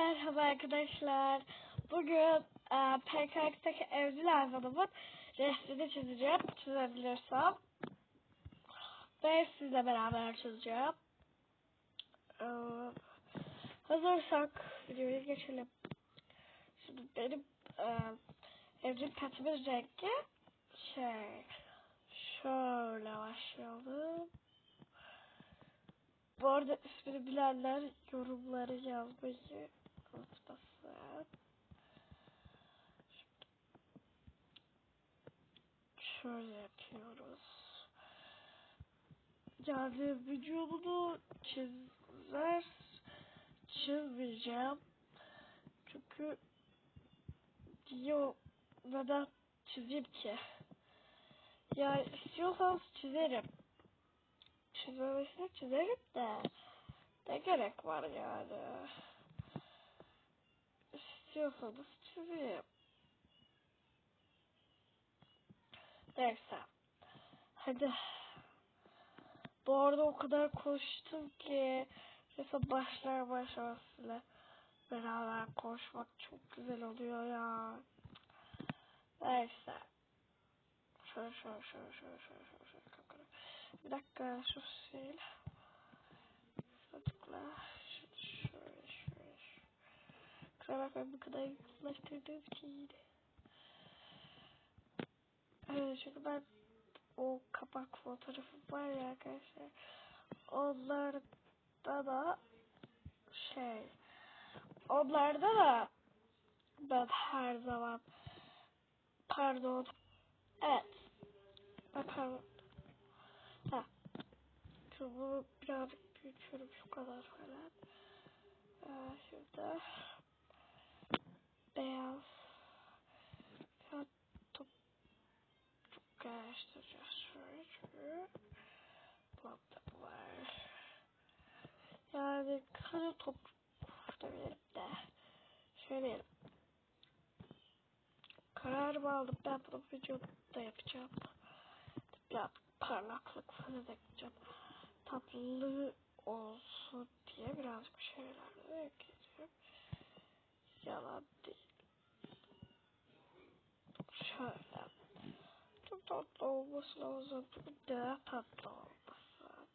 Merhaba arkadaşlar. Bugün e, PKX'teki evcil hayvanımın resmini çizeceğim. Çizebilirsem. Ve sizle beraber çizeceğim. E, hazırsak videoya geçelim. Şimdi benim e, evcil petimin rengi şey şöyle başlayalım. Bu arada ismini bilenler yorumları yazmayı Şöyle yapıyoruz. Yani vücudunu çizer çizmeyeceğim. Çünkü diyor neden çizeyim ki? Ya istiyorsanız çizerim çizmemesini çizerim de ne gerek var yani. İstiyorsanız çizeyim. Neyse. Hadi. Bu arada o kadar koştum ki mesela başlar başlamaz size beraber koşmak çok güzel oluyor ya. Neyse. Şöyle şöyle şöyle şöyle şöyle şöyle şöyle. Bir dakika şu sil. Tıkla. Şöyle şöyle şöyle. Kusura bakmayın bu kadar yakınlaştırdığım ki iyiydi. Evet çünkü ben o kapak fotoğrafı var ya arkadaşlar. Onlarda da şey onlarda da ben her zaman pardon evet ben pardon Ha. Şu bunu birazcık büyütüyorum şu kadar falan. Ee, şurada beyaz ya top çok karıştıracağız şöyle şöyle. Bu var. Yani kara top demeyelim de şöyle. Kararımı aldım ben bunu videoda yapacağım. Biraz parlaklık falan ekleyeceğim. Tatlı olsun diye birazcık bir şeyler ekleyeceğim. Yalan değil. Şöyle. Olması lazım. De tatlı olması.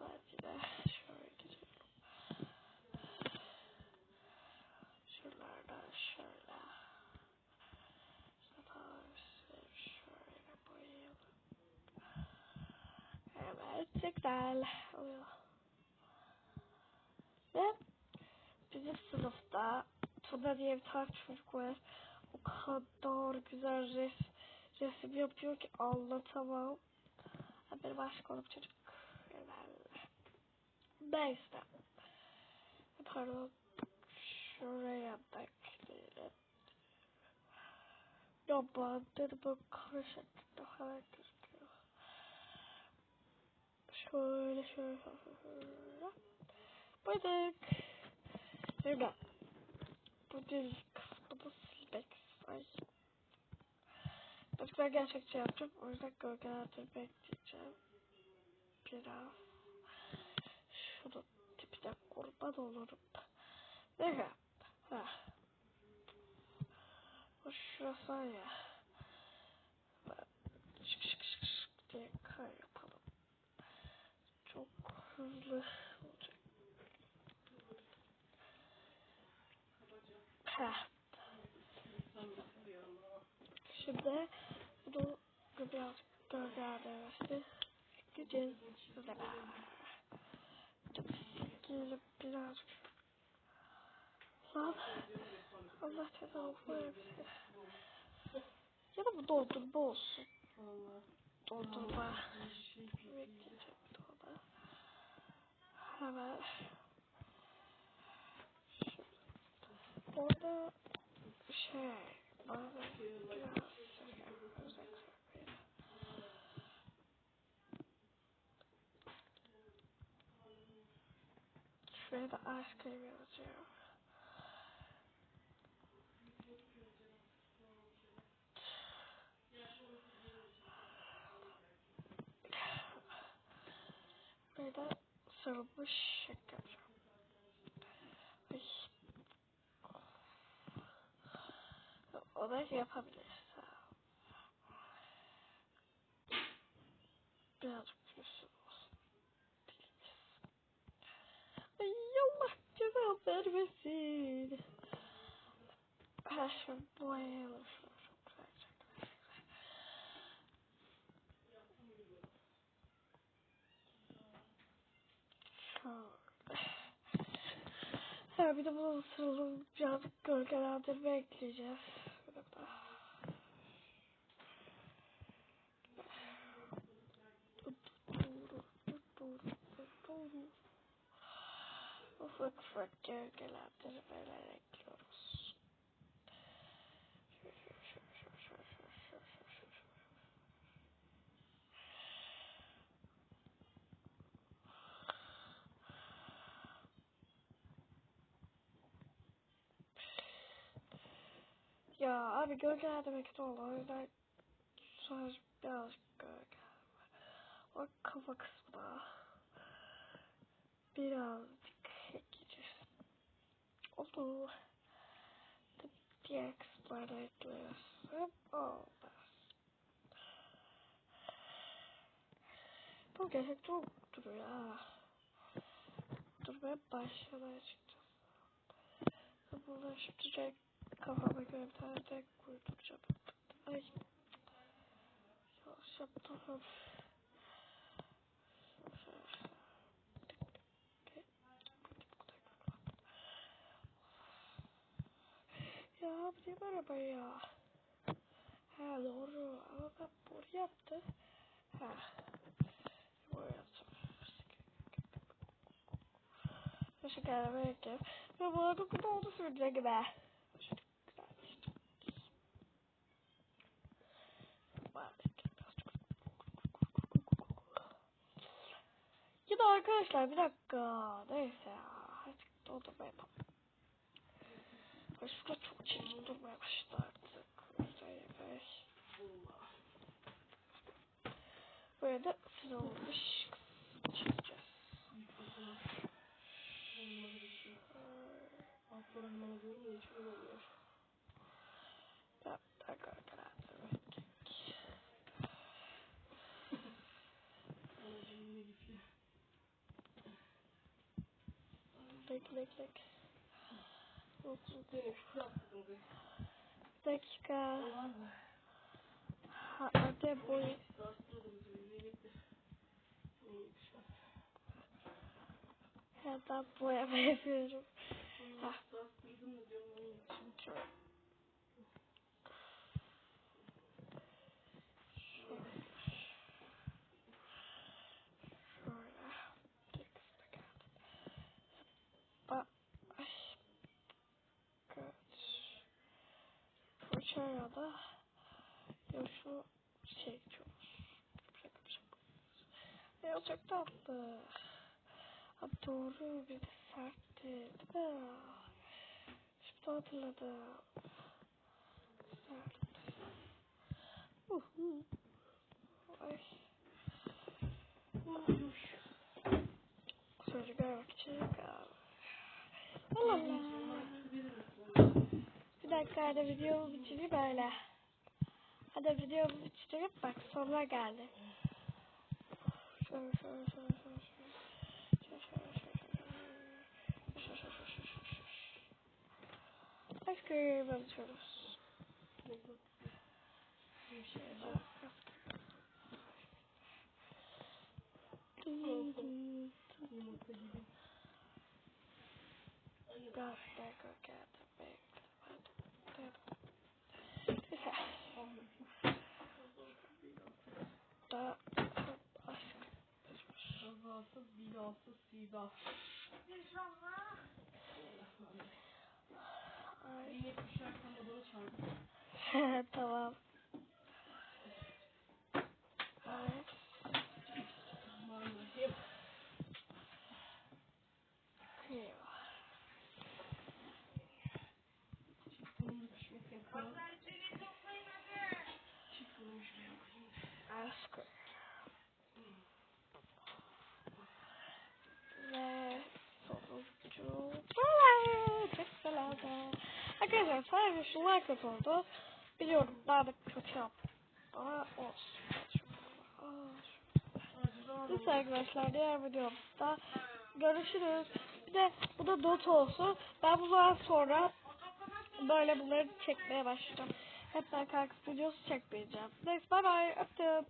Belki de şöyle gidelim. Şuralardan şöyle. Şöyle boyayalım. Evet, güzel. Ve bizim sınıfta Tuna diye bir tane çocuk var. O kadar güzel res, resim yapıyor ki anlatamam. Bir başka olup çocuk. Neyse. Pardon. Şuraya da ekleyelim. Ya bandları böyle karışık daha gözüküyor. Şöyle şöyle şöyle. Bıdık. Şöyle. Bu dil Ben gerçekçi yapacağım. O yüzden gölgelerdir bekleyeceğim. Biraz. Şunu tipine kurban olurum. Neyse. Ha. O şurası ya. Şık şık şık şık diye kar yapalım. Çok hızlı olacak. Ha. Şimdi bunu biraz gölgelerde versin. Gideceğiz. Şöyle. Gelip birazcık. Lan. Allah cezanı versin. Ya da bu doldurma olsun. Doldurma. Bekleyeceğim ona. Hemen. Orada şey bana biraz özel sormayın. Şuraya da arkaya vereceğim. Böyle de sarılmış şeker. Ay. O da yapabilir. Vermesin. Her şey. Şöyle. Ha bir de bunu sıralım birazcık gölgelendirme ekleyeceğiz. Bir Ufak ufak gölgelendirmeler ekliyoruz. Ya abi gölgelendirmek de oldu. O yüzden sadece birazcık gölgelendirme. O kafa kısmına ekleyeceğiz. Oldu. Diğer kısımlarda. Hep oldu. Bu gerçekten çok duruyor ha. Durmaya başladı açıkçası. Burada şimdi kafama göre bir tane renk uyduracağım. Ay. Yanlış yaptım. Ya bu araba ya? Ha doğru ama ben bunu yaptı. Ha. Bunu yaptım. Teşekkür ederim. Belki. Ve bu arada kupa oldu sürecek gibi. Ya da arkadaşlar bir dakika. Neyse ya. Artık doldurma yapalım. Şurada çok durmaya başladı artık. Beş. Böyle de sıralmış çizeceğiz. Altlarına diyorum dakika. Var mı? Ha, hadi boyu. Bastırdım bizi. Zeynep'ti. Neymiş şu an? Ya ben boyama yapıyorum. Bunu bastırdım da diyorum onun için. Şöyle. Şöyle. Bir kısmı geldi. Bak. Ay. Kaç. Fırçayla da ya şu şey şaka. Ya çok tatlı. Abi doğru bir de sertti değil mi? Şimdi hatırladım. Sert. Uhu. Ay. Uyumuş. Çocuklar bakacak abi. Allah. Hadi videomu bitireyim böyle. Hadi videomu bitireyim bak sonuna geldi. Şöyle şöyle şöyle şöyle şöyle. Şöyle şöyle şöyle şöyle. Şöyle şöyle şöyle şöyle şöyle. Ice cream atıyoruz. Bir şey yok. Yumurta gibi. Gel gel gel gel. Bekle. Güzel. Daha aşk. Kazasız, bilasız, silah. Ay. Zeynep düşerken odana çarptı. tamam. Ay. Var mı? Hep. Eyvah. Çift fırında pişmek yapıyor. Çift fırında pişmek Aşk. Ve sonucu. Çok güzel oldu. Arkadaşlar sadece şu like oldu. Biliyorum daha da kötü yaptım. Ama olsun. Neyse arkadaşlar diğer videomda görüşürüz. Bir de bu da dot olsun. Ben bundan sonra böyle bunları çekmeye başlayacağım. Hep ben kalkıp videosu çekmeyeceğim. Neyse bay bay öptüm.